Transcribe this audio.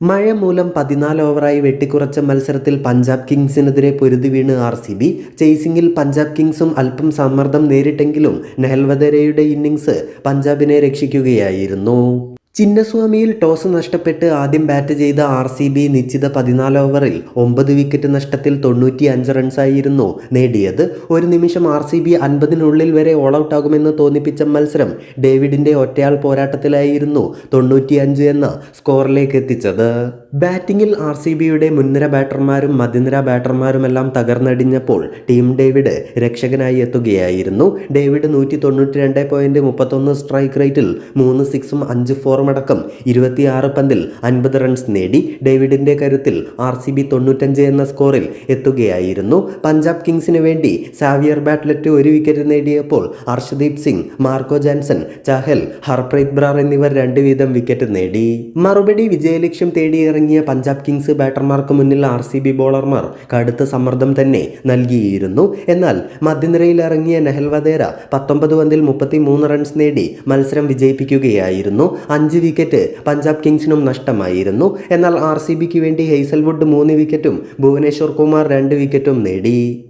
മഴ മൂലം പതിനാല് ഓവറായി വെട്ടിക്കുറച്ച മത്സരത്തിൽ പഞ്ചാബ് കിങ്സിനെതിരെ പൊരുതി വീണ് ആർ സി ബി ചേസിംഗിൽ പഞ്ചാബ് കിങ്സും അല്പം സമ്മർദ്ദം നേരിട്ടെങ്കിലും നെഹൽവദരയുടെ ഇന്നിംഗ്സ് പഞ്ചാബിനെ രക്ഷിക്കുകയായിരുന്നു. ചിന്നസ്വാമിയിൽ ടോസ് നഷ്ടപ്പെട്ട് ആദ്യം ബാറ്റ് ചെയ്ത ആർ സി ബി നിശ്ചിത പതിനാല് ഓവറിൽ ഒമ്പത് വിക്കറ്റ് നഷ്ടത്തിൽ തൊണ്ണൂറ്റി അഞ്ച് റൺസായിരുന്നു നേടിയത്. ഒരു നിമിഷം ആർ സി ബി അൻപതിനുള്ളിൽ വരെ ഓൾ ഔട്ട് ആകുമെന്ന് തോന്നിപ്പിച്ച മത്സരം ഡേവിഡിന്റെ ഒറ്റയാൾ പോരാട്ടത്തിലായിരുന്നു തൊണ്ണൂറ്റിയഞ്ച് എന്ന സ്കോറിലേക്ക് എത്തിച്ചത്. ബാറ്റിംഗിൽ ആർ സി ബിയുടെ മുൻനിര ബാറ്റർമാരും മധ്യനിര ബാറ്റർമാരുമെല്ലാം തകർന്നടിഞ്ഞപ്പോൾ ടീം ഡേവിഡ് രക്ഷകനായി എത്തുകയായിരുന്നു. ഡേവിഡ് നൂറ്റി തൊണ്ണൂറ്റി രണ്ട് പോയിന്റ് മുപ്പത്തൊന്ന് സ്ട്രൈക്ക് റേറ്റിൽ മൂന്ന് സിക്സും അഞ്ച് ഫോറും അടക്കം ഇരുപത്തിയാറ് പന്തിൽ അൻപത് റൺസ് നേടി ഡേവിഡിന്റെ കരുത്തിൽ ആർ സി ബി തൊണ്ണൂറ്റഞ്ച് എന്ന സ്കോറിൽ എത്തുകയായിരുന്നു. പഞ്ചാബ് കിങ്സിന് വേണ്ടി സാവിയർ ബാറ്റ്ലറ്റ് ഒരു വിക്കറ്റ് നേടിയപ്പോൾ ഹർഷദീപ് സിംഗ് മാർക്കോ ജാൻസൺ ചഹൽ ഹർപ്രീത് ബ്രാർ എന്നിവർ രണ്ട് വീതം വിക്കറ്റ് നേടി. മറുപടി വിജയലക്ഷ്യം തേടിയിറങ്ങിയ പഞ്ചാബ് കിങ്സ് ബാറ്റർമാർക്ക് മുന്നിൽ ആർ സി ബി ബോളർമാർ കടുത്ത സമ്മർദ്ദം തന്നെ നൽകിയിരുന്നു. എന്നാൽ മധ്യനിരയിൽ ഇറങ്ങിയ നെഹൽ വധേര പത്തൊമ്പത് പന്തിൽ മുപ്പത്തി മൂന്ന് റൺസ് നേടി മത്സരം വിജയിപ്പിക്കുകയായിരുന്നു. വിക്കറ്റ് പഞ്ചാബ് കിങ്സിനും നഷ്ടമായിരുന്നു. എന്നാൽ ആർ സി ബിക്ക് വേണ്ടി ഹെയ്സൽവുഡ് മൂന്ന് വിക്കറ്റും ഭുവനേശ്വർ കുമാർ രണ്ട് വിക്കറ്റും നേടി.